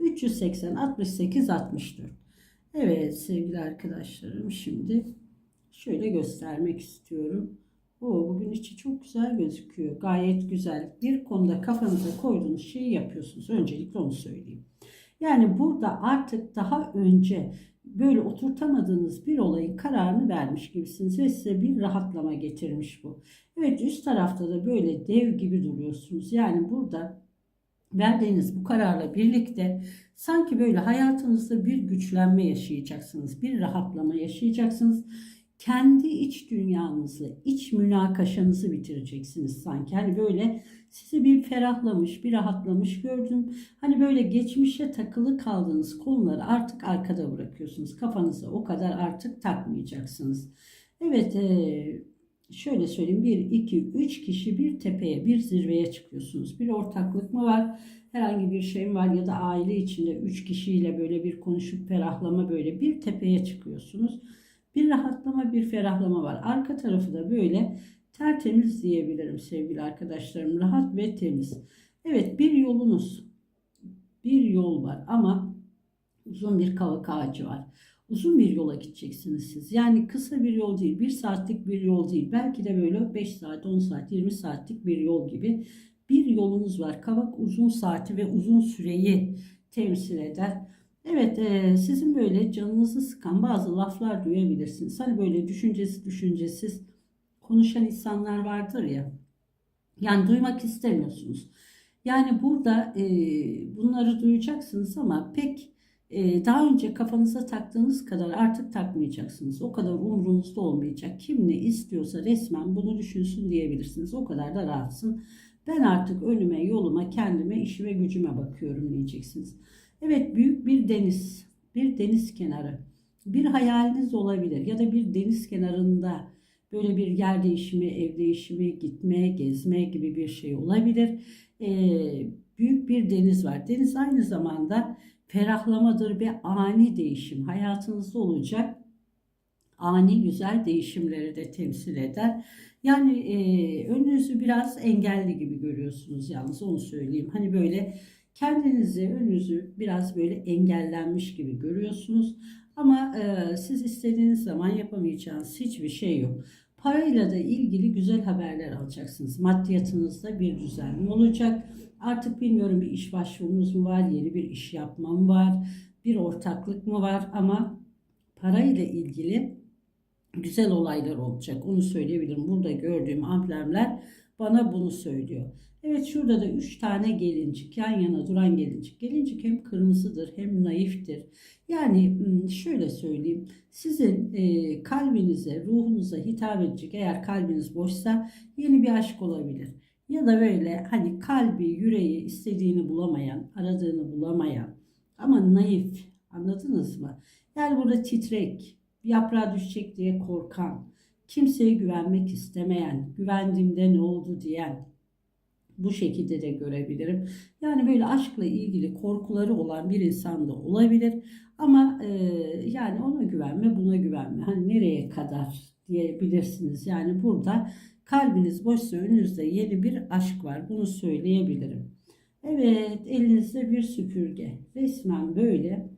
380 68 64. Evet sevgili arkadaşlarım şimdi şöyle göstermek istiyorum. O bugün içi çok güzel gözüküyor. Gayet güzel. Bir konuda kafanıza koyduğunuz şeyi yapıyorsunuz. Öncelikle onu söyleyeyim. Yani burada artık daha önce böyle oturtamadığınız bir olayın kararını vermiş gibisiniz ve size bir rahatlama getirmiş bu. Evet üst tarafta da böyle dev gibi duruyorsunuz. Yani burada verdiğiniz bu kararla birlikte sanki böyle hayatınızda bir güçlenme yaşayacaksınız, bir rahatlama yaşayacaksınız. Kendi iç dünyanızı, iç münakaşanızı bitireceksiniz sanki. Hani böyle sizi bir ferahlamış, bir rahatlamış gördüm. Hani böyle geçmişe takılı kaldığınız konuları artık arkada bırakıyorsunuz. Kafanıza o kadar artık takmayacaksınız. Evet, e, şöyle söyleyeyim 1, 2, 3 kişi bir tepeye bir zirveye çıkıyorsunuz. Bir ortaklık mı var? Herhangi bir şey mi var ya da aile içinde 3 kişiyle böyle bir konuşup ferahlama böyle bir tepeye çıkıyorsunuz. Bir rahatlama bir ferahlama var. Arka tarafı da böyle tertemiz diyebilirim sevgili arkadaşlarım. Rahat ve temiz. Evet bir yolunuz bir yol var ama uzun bir kavak ağacı var uzun bir yola gideceksiniz siz. Yani kısa bir yol değil, bir saatlik bir yol değil. Belki de böyle 5 saat, 10 saat, 20 saatlik bir yol gibi bir yolunuz var. Kavak uzun saati ve uzun süreyi temsil eder. Evet, e, sizin böyle canınızı sıkan bazı laflar duyabilirsiniz. Hani böyle düşüncesiz düşüncesiz konuşan insanlar vardır ya. Yani duymak istemiyorsunuz. Yani burada e, bunları duyacaksınız ama pek daha önce kafanıza taktığınız kadar artık takmayacaksınız. O kadar umrunuzda olmayacak. Kim ne istiyorsa resmen bunu düşünsün diyebilirsiniz. O kadar da rahatsın. Ben artık önüme, yoluma, kendime, işime, gücüme bakıyorum diyeceksiniz. Evet büyük bir deniz, bir deniz kenarı. Bir hayaliniz olabilir ya da bir deniz kenarında böyle bir yer değişimi, ev değişimi, gitme, gezme gibi bir şey olabilir. Ee, büyük bir deniz var. Deniz aynı zamanda ferahlamadır ve ani değişim hayatınızda olacak ani güzel değişimleri de temsil eder. Yani e, önünüzü biraz engelli gibi görüyorsunuz yalnız onu söyleyeyim. Hani böyle kendinizi önünüzü biraz böyle engellenmiş gibi görüyorsunuz. Ama e, siz istediğiniz zaman yapamayacağınız hiçbir şey yok. Parayla da ilgili güzel haberler alacaksınız. Maddiyatınızda bir düzenli olacak. Artık bilmiyorum bir iş başvurunuz mu var, yeni bir iş yapmam var, bir ortaklık mı var ama parayla ilgili güzel olaylar olacak. Onu söyleyebilirim. Burada gördüğüm amblemler bana bunu söylüyor. Evet şurada da 3 tane gelincik yan yana duran gelincik. Gelincik hem kırmızıdır hem naiftir. Yani şöyle söyleyeyim. Sizin e, kalbinize, ruhunuza hitap edecek eğer kalbiniz boşsa yeni bir aşk olabilir. Ya da böyle hani kalbi, yüreği istediğini bulamayan, aradığını bulamayan ama naif anladınız mı? Yani burada titrek, yaprağa düşecek diye korkan, kimseye güvenmek istemeyen, güvendiğimde ne oldu diyen, bu şekilde de görebilirim. Yani böyle aşkla ilgili korkuları olan bir insan da olabilir. Ama e, yani ona güvenme, buna güvenme. Hani nereye kadar diyebilirsiniz. Yani burada kalbiniz boşsa önünüzde yeni bir aşk var. Bunu söyleyebilirim. Evet, elinizde bir süpürge. Resmen böyle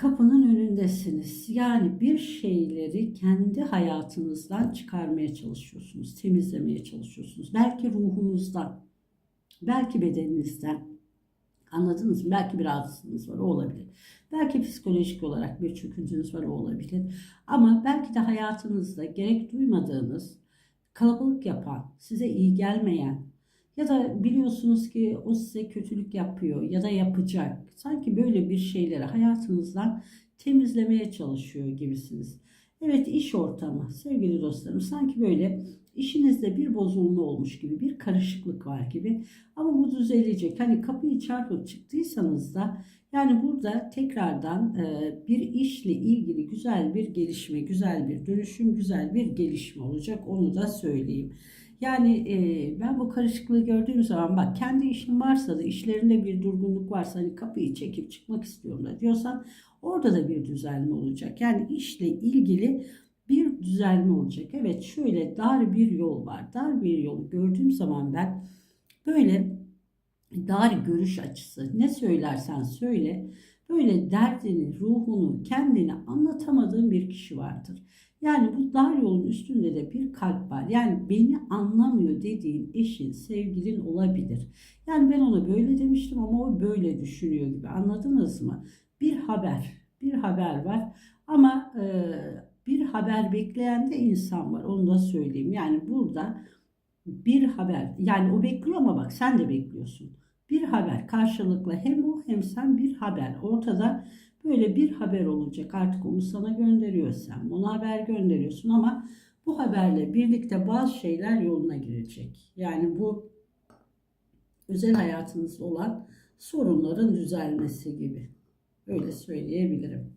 kapının önündesiniz. Yani bir şeyleri kendi hayatınızdan çıkarmaya çalışıyorsunuz, temizlemeye çalışıyorsunuz. Belki ruhunuzdan, belki bedeninizden. Anladınız mı? Belki bir rahatsızlığınız var, o olabilir. Belki psikolojik olarak bir çöküntünüz var, o olabilir. Ama belki de hayatınızda gerek duymadığınız, kalabalık yapan, size iyi gelmeyen, ya da biliyorsunuz ki o size kötülük yapıyor ya da yapacak. Sanki böyle bir şeyleri hayatınızdan temizlemeye çalışıyor gibisiniz. Evet iş ortamı sevgili dostlarım sanki böyle işinizde bir bozulma olmuş gibi, bir karışıklık var gibi. Ama bu düzelecek. Hani kapıyı çarpıp çıktıysanız da yani burada tekrardan e, bir işle ilgili güzel bir gelişme, güzel bir dönüşüm, güzel bir gelişme olacak. Onu da söyleyeyim. Yani e, ben bu karışıklığı gördüğüm zaman bak kendi işin varsa da işlerinde bir durgunluk varsa hani kapıyı çekip çıkmak istiyorum da diyorsan orada da bir düzelme olacak. Yani işle ilgili bir düzelme olacak. Evet şöyle dar bir yol var. Dar bir yol gördüğüm zaman ben böyle dar görüş açısı ne söylersen söyle böyle derdini, ruhunu, kendini anlatamadığın bir kişi vardır. Yani bu dar yolun üstünde de bir kalp var. Yani beni anlamıyor dediğin eşin, sevgilin olabilir. Yani ben ona böyle demiştim ama o böyle düşünüyor gibi. Anladınız mı? Bir haber, bir haber var ama e, bir haber bekleyen de insan var. Onu da söyleyeyim. Yani burada bir haber, yani o bekliyor ama bak sen de bekliyorsun. Bir haber karşılıklı hem o hem sen bir haber. Ortada böyle bir haber olacak. Artık onu sana gönderiyor sen. Ona haber gönderiyorsun ama bu haberle birlikte bazı şeyler yoluna girecek. Yani bu özel hayatınızda olan sorunların düzelmesi gibi. Öyle söyleyebilirim.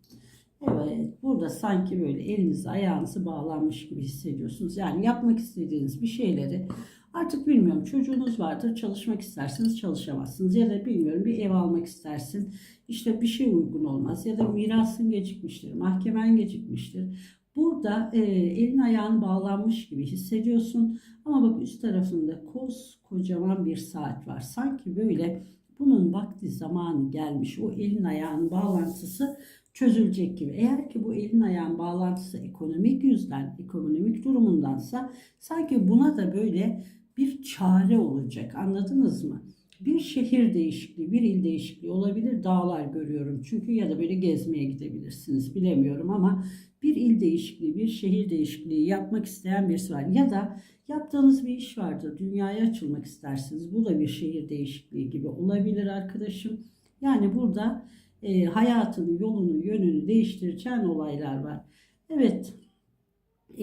Evet, burada sanki böyle elinizi ayağınızı bağlanmış gibi hissediyorsunuz. Yani yapmak istediğiniz bir şeyleri artık bilmiyorum çocuğunuz vardır çalışmak isterseniz çalışamazsınız ya da bilmiyorum bir ev almak istersin işte bir şey uygun olmaz ya da mirasın gecikmiştir, mahkemen gecikmiştir. Burada e, elin ayağın bağlanmış gibi hissediyorsun ama bak üst tarafında koz kocaman bir saat var. Sanki böyle bunun vakti zamanı gelmiş. O elin ayağın bağlantısı çözülecek gibi. Eğer ki bu elin ayağın bağlantısı ekonomik yüzden, ekonomik durumundansa sanki buna da böyle bir çare olacak. Anladınız mı? Bir şehir değişikliği, bir il değişikliği olabilir. Dağlar görüyorum çünkü ya da böyle gezmeye gidebilirsiniz. Bilemiyorum ama bir il değişikliği, bir şehir değişikliği yapmak isteyen birisi var. Ya da yaptığınız bir iş vardır. Dünyaya açılmak istersiniz. Bu da bir şehir değişikliği gibi olabilir arkadaşım. Yani burada e, hayatını, yolunu, yönünü değiştireceğin olaylar var. Evet,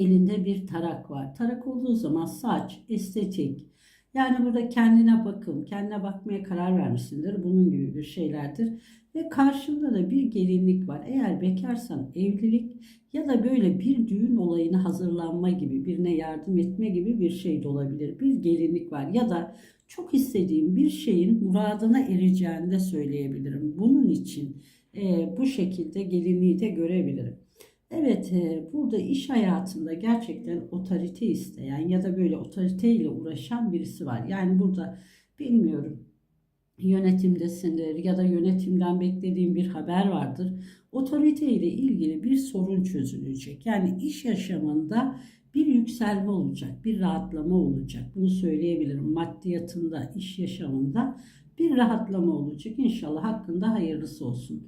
elinde bir tarak var. Tarak olduğu zaman saç, estetik. Yani burada kendine bakım, kendine bakmaya karar vermişsindir. Bunun gibi bir şeylerdir. Ve karşında da bir gelinlik var. Eğer bekarsan evlilik ya da böyle bir düğün olayına hazırlanma gibi, birine yardım etme gibi bir şey de olabilir. Bir gelinlik var ya da çok istediğim bir şeyin muradına ereceğini de söyleyebilirim. Bunun için e, bu şekilde gelinliği de görebilirim. Evet, e, burada iş hayatında gerçekten otorite isteyen ya da böyle otoriteyle uğraşan birisi var. Yani burada bilmiyorum yönetimdesindir ya da yönetimden beklediğim bir haber vardır. Otorite ile ilgili bir sorun çözülecek. Yani iş yaşamında bir yükselme olacak, bir rahatlama olacak. Bunu söyleyebilirim. Maddiyatında, iş yaşamında bir rahatlama olacak. İnşallah hakkında hayırlısı olsun.